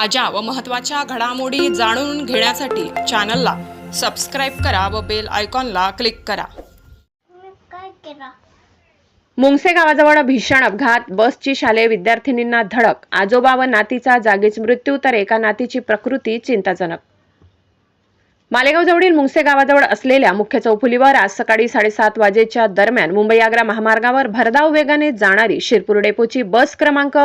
ताज्या व महत्त्वाच्या घडामोडी जाणून घेण्यासाठी चॅनलला सबस्क्राईब करा व बेल आयकॉनला क्लिक करा. मुंगसे गावाजवळ भीषण अपघात. बसची शालेय विद्यार्थिनींना धडक. आजोबा व नातीचा जागीच मृत्यू तर एका नातीची प्रकृती चिंताजनक. मालेगावजवळील मुंगसे गावाजवळ असलेल्या मुख्य चौफुलीवर आज सकाळी साडेसात वाजेच्या दरम्यान मुंबई आग्रा महामार्गावर भरधाव वेगाने जाणारी शिरपूर डेपोची बस क्रमांक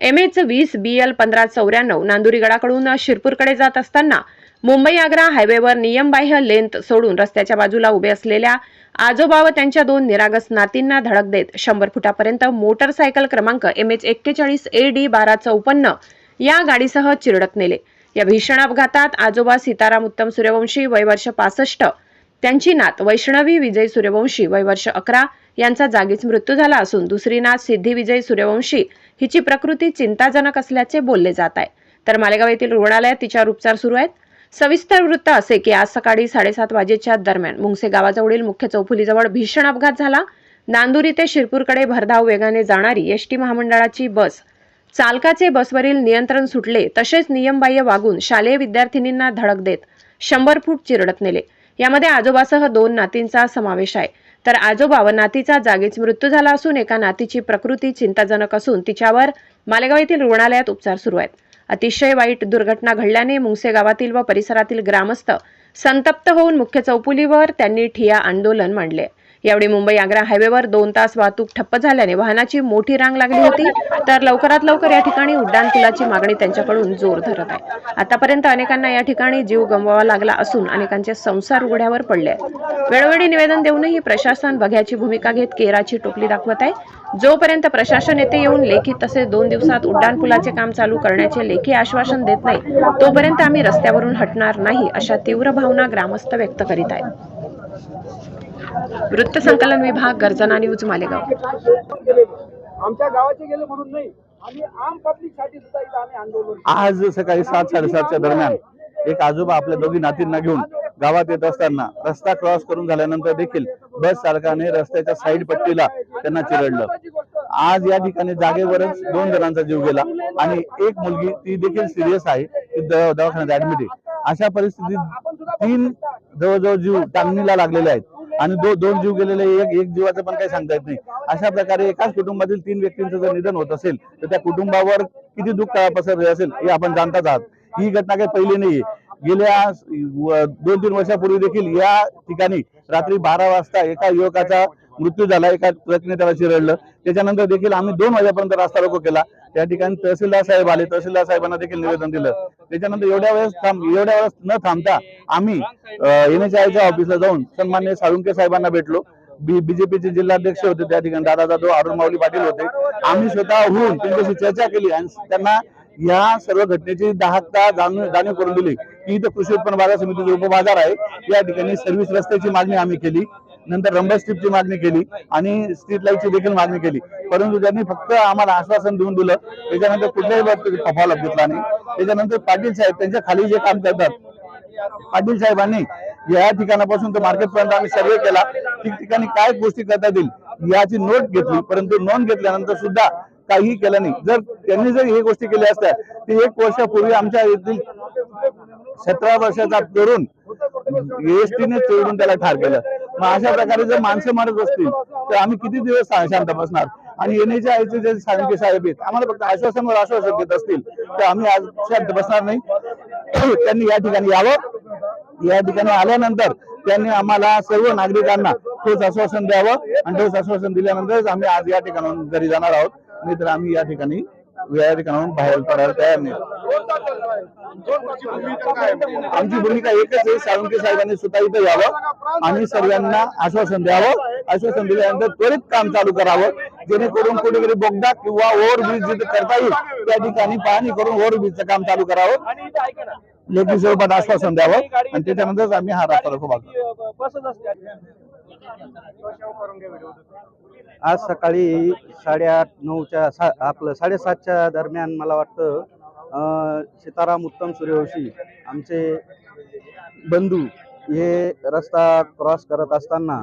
एम एच वीस बी एल पंधरा चौऱ्याण्णव नांदुरीगडाकडून शिरपूरकडे जात असताना मुंबई आग्रा हायवेवर नियमबाह्य लेंथ सोडून रस्त्याच्या बाजूला उभे असलेल्या आजोबा व त्यांच्या दोन निरागस नातींना धडक देत शंभर फुटापर्यंत मोटरसायकल क्रमांक एम एच एक्केचाळीस ए डी बारा चौपन्न या गाडीसह चिरडत नेले. या भीषण अपघातात आजोबा सीताराम उत्तम सूर्यवंशी वय वर्ष पासष्ट त्यांची नात वैष्णवी विजय सूर्यवंशी वय वर्ष अकरा यांचा जागीच मृत्यू झाला असून दुसरी नात सिद्धी विजय सूर्यवंशी हिची प्रकृती चिंताजनक असल्याचे बोलले जात आहे. तर मालेगाव येथील रुग्णालयात तिच्यावर उपचार सुरू आहेत. सविस्तर वृत्त असे की आज सकाळी साडेसात वाजेच्या दरम्यान मुंगसे गावाजवळील मुख्य चौफुलीजवळ भीषण अपघात झाला. नांदुरी ते शिरपूरकडे भरधाव वेगाने जाणारी एसटी महामंडळाची बस चालकाचे बसवरील नियंत्रण सुटले. तसेच नियमबाह्य वागून शालेय विद्यार्थिनींना धडक देत शंभर फूट चिरडत नेले. यामध्ये आजोबासह दोन नातींचा समावेश आहे. तर आजोबा व नातीचा जागीच मृत्यू झाला असून एका नातीची प्रकृती चिंताजनक असून तिच्यावर मालेगाव येथील रुग्णालयात उपचार सुरू आहेत. अतिशय वाईट दुर्घटना घडल्याने मुंगसे गावातील व परिसरातील ग्रामस्थ संतप्त होऊन मुख्य चौपुलीवर त्यांनी ठिया आंदोलन मांडले. यावेळी मुंबई आग्रा हायवेवर दोन तास वाहतूक ठप्प झाल्याने वाहनाची मोठी रांग लागली होती. तर लवकरात लवकर या ठिकाणी उड्डाण पुलाची मागणी त्यांच्याकडून जोर धरत आहे. आतापर्यंत अनेकांना या ठिकाणी जीव गमवावा लागला असून अनेकांचे संसार उघड्यावर पडले आहेत. वेळोवेळी निवेदन देऊनही प्रशासन बघ्याची भूमिका घेत केराची टोपली दाखवत आहे. जोपर्यंत प्रशासन येथे येऊन लेखी तसेच दोन दिवसात उड्डाण पुलाचे काम चालू करण्याचे लेखी आश्वासन देत नाही तोपर्यंत आम्ही रस्त्यावरून हटणार नाही अशा तीव्र भावना ग्रामस्थ व्यक्त करीत आहेत. वृत्तसंकलन विभाग गर्जना न्यूज मालेगाव. आमच्या गावाचे गेले म्हणून नाही. आम्ही आम पब्लिकसाठी सुद्धा इथं आम्ही आंदोलन आज सकाळी सात साडेसातच्या दरम्यान एक आजोबा आपल्या दोघी नातींना घेऊन गावात येत असताना रस्ता क्रॉस करून झाल्यानंतर देखील बस चालकाने रस्त्याच्या साईड पट्टीला त्यांना चिरडलं. आज या ठिकाणी जागेवरच दोन जणांचा जीव गेला आणि एक मुलगी ती देखील सिरियस आहे. ती दवाखान्यात ऍडमिट आहे. अशा परिस्थितीत तीन जवळजवळ जीव टांगणीला लागलेले आहेत. आणि दो दोन जीव गेलेले एक एक जीवाचं पण काही सांगता येत नाही. अशा प्रकारे एकाच कुटुंबातील तीन व्यक्तींचं जर निधन होत असेल तर त्या कुटुंबावर किती दुःख पसरले असेल हे आपण जाणताच आहात. ही घटना काही पहिली नाहीये. गेल्या दोन तीन वर्षापूर्वी देखील या ठिकाणी रात्री बारा वाजता एका युवकाचा मृत्यू झाला. एका ट्रकने त्याला चिरडलं त्याच्यानंतर देखील आम्ही दोन वाजेपर्यंत रास्ता रोको केला. त्या ठिकाणी तहसीलदार साहेब आले. तहसीलदार साहेबांना देखील निवेदन दिलं. त्याच्यानंतर एवढ्या वेळेस थांब एवढ्या वेळेस न थांबता आम्ही एन एच आयच्या ऑफिसला जाऊन सन्मान्य साळुंके साहेबांना भेटलो. बीजेपीचे जिल्हाध्यक्ष होते त्या ठिकाणी दादा जाधव अरुण माऊली पाटील होते. आम्ही स्वतः होऊन त्यांच्याशी चर्चा केली आणि त्यांना या सर्व घटनेची दाहकता जाणीव जाणीव करून दिली. की इथं कृषी उत्पन्न बाजार समितीचे उपबाजार आहे. या ठिकाणी सर्व्हिस रस्त्याची मागणी आम्ही केली. नंतर रंबा स्ट्रीपची मागणी केली आणि स्ट्रीट लाईटची देखील मागणी केली. परंतु त्यांनी फक्त आम्हाला आश्वासन देऊन दिलं त्याच्यानंतर कुठल्याही बाबतीत फॉलो घेतला नाही. त्याच्यानंतर पाटील साहेब त्यांच्या खाली जे काम करतात पाटील साहेबांनी या ठिकाणापासून तर मार्केट पर्यंत आम्ही सर्वे केला. ठिकठिकाणी काय गोष्टी करता येतील याची नोट घेतली. परंतु नोंद घेतल्यानंतर सुद्धा काहीही केलं नाही. जर त्यांनी जर हे गोष्टी केल्या असत्या ते एक वर्षापूर्वी आमच्या येथील सतरा वर्षाचा तरुण एसटीने चोरून त्याला ठार केलं. मग अशा प्रकारे जर माणसं मारत असतील तर आम्ही किती दिवस शांत बसणार? आणि येण्याच्या आयचे जे साळुंके साहेब आहेत आम्हाला फक्त आश्वासनवर आश्वासन देत असतील तर आम्ही आज शांत बसणार नाही. त्यांनी या ठिकाणी यावं. या ठिकाणी आल्यानंतर त्यांनी आम्हाला सर्व नागरिकांना ठोस आश्वासन द्यावं. आणि ठोस आश्वासन दिल्यानंतरच आम्ही आज या ठिकाणाहून घरी जाणार आहोत. नाहीतर आम्ही या ठिकाणी या बाहेर पडायला तयार नाही. आमची भूमिका एकच आहे साळुंके साहेबांनी स्वतः इथं यावं आणि सर्वांना आश्वासन द्यावं. आश्वासन दिल्यानंतर त्वरित काम चालू करावं. जेणेकरून कुठेतरी बोगदा किंवा ओव्हरब्रिज जिथे करता येईल त्या ठिकाणी पाहणी करून ओव्हरब्रिजचं काम चालू करावं. लेखी स्वरूपात आश्वासन द्यावं. आणि त्याच्यानंतरच आम्ही हा रस्ता खूप मागतो. आज सकाळी साडेआठ नऊच्या सा आपलं साडेसातच्या दरम्यान मला वाटतं सीताराम उत्तम सूर्यवंशी आमचे बंधू हे रस्ता क्रॉस करत असताना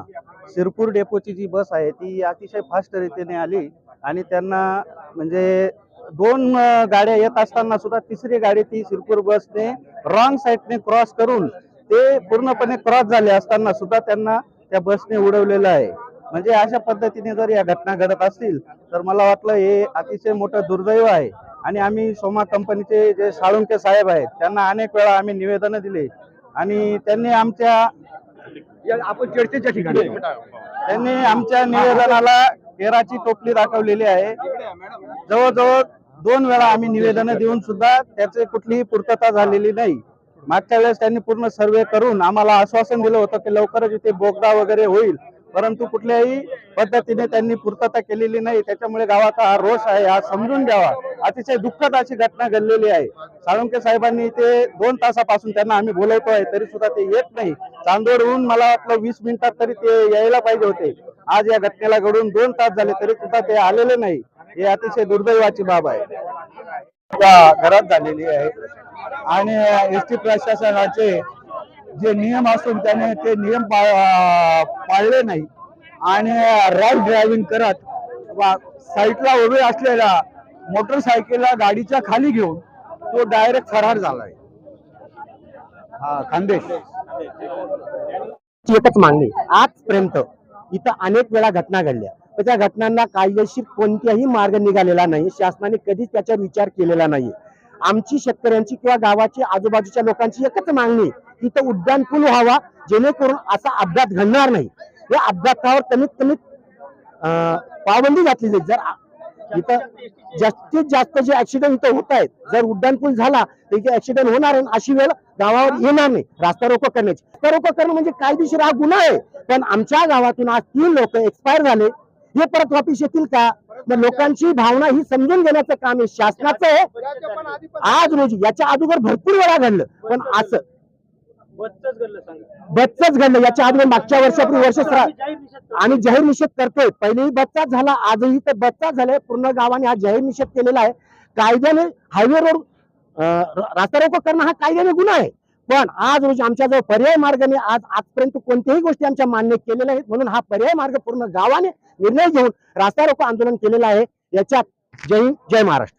शिरपूर डेपोची जी बस आहे ती अतिशय फास्ट रीतीने आली आणि त्यांना म्हणजे दोन गाड्या येत असताना सुद्धा तिसरी गाडी ती शिरपूर बसने रॉंग साईडने क्रॉस करून ते पूर्णपणे क्रॉस झाले असताना सुद्धा त्यांना त्या बसने उडवलेलं आहे. म्हणजे अशा पद्धतीने जर या घटना घडत असतील तर मला वाटलं हे अतिशय मोठं दुर्दैव आहे. आणि आम्ही सोमा कंपनीचे जे साळुंके साहेब आहेत त्यांना अनेक वेळा आम्ही निवेदनं दिले. आणि त्यांनी आमच्या आपण चर्चेच्या ठिकाणी त्यांनी आमच्या निवेदनाला केराची टोपली दाखवलेली आहे. जवळजवळ दोन वेळा आम्ही निवेदनं देऊन सुद्धा त्याचे कुठलीही पूर्तता झालेली नाही. मागच्या वेळेस त्यांनी पूर्ण सर्वे करून आम्हाला आश्वासन दिलं होतं की लवकरच इथे बोगदा वगैरे होईल. परंतु कुठल्याही पद्धतीने त्यांनी पूर्तता केलेली नाही. त्याच्यामुळे गावाचा हा रोष आहे हा समजून घ्यावा. अतिशय दुःखद अशी घटना घडलेली आहे. साळुंके साहेबांनी ते दोन तासापासून त्यांना आम्ही बोलवतोय तरी सुद्धा ते येत नाही. चांदोडहून मला वाटलं वीस मिनिटात तरी ते यायला पाहिजे होते. आज या घटनेला घडून दोन तास झाले तरी सुद्धा ते आलेले नाही. हे अतिशय दुर्दैवाची बाब आहे. घरात झालेली आहे. आणि एस टी प्रशासनाचे जे नियम असून त्याने ते नियम पाळले नाही. आणि रॅश ड्रायव्हिंग करत साईटला उभे असलेल्या मोटरसायकलला गाडीच्या खाली घेऊन तो डायरेक्ट फरार झालाय. हा खानदेश. एकच मागणी आजपर्यंत इथं अनेक वेळा घटना घडल्या. त्या घटनांना कायदेशीर कोणत्याही मार्ग निघालेला नाही. शासनाने कधीच त्याच्यावर विचार केलेला नाही. आमची शेतकऱ्यांची किंवा गावाची आजूबाजूच्या लोकांची एकच मागणी तिथं इथं उड्डाण पूल व्हावा जेणेकरून असा अपघात घडणार नाही. या अपघातावर कमीत कमी अं, पाबंदी घातली जाईल. जर इथं जास्तीत जास्त जे ऍक्सिडेंट इथं होत आहेत जर उड्डाण पूल झाला तर इथे ऍक्सिडेंट होणार अशी वेळ गावावर येणार नाही. रास्ता रोको करण्याची. रस्ता रोको करणं म्हणजे कायदेशीर हा गुन्हा आहे. पण आमच्या गावातून आज तीन लोक एक्सपायर झाले. हे परत वापिस येतील का? मग लोकांची भावना ही समजून घेण्याचं काम आहे. शासनाचं आहे. आज रोजी याच्या अगोदर भरपूर वेळा घडलं. पण असं बच्चच घडलं याच्या अगोदर मागच्या वर्षापूर्वी वर्ष आम्ही जाहीर निषेध करतोय. पहिलेही बच्चाच झाला आजही तर बच्चाच झालाय. पूर्ण गावाने हा जाहीर निषेध केलेला आहे. कायद्याने हायवे रोड रस्ता रोको करणं हा कायद्याने गुन्हा आहे. पण आज रोजी आमच्याजवळ पर्याय मार्गाने आज आजपर्यंत कोणत्याही गोष्टी आमच्या मान्य केलेल्या आहेत. म्हणून हा पर्याय मार्ग पूर्ण गावाने निर्णय घेऊन रास्ता रोको आंदोलन केलेलं आहे. याच्यात जय हिंद जय महाराष्ट्र.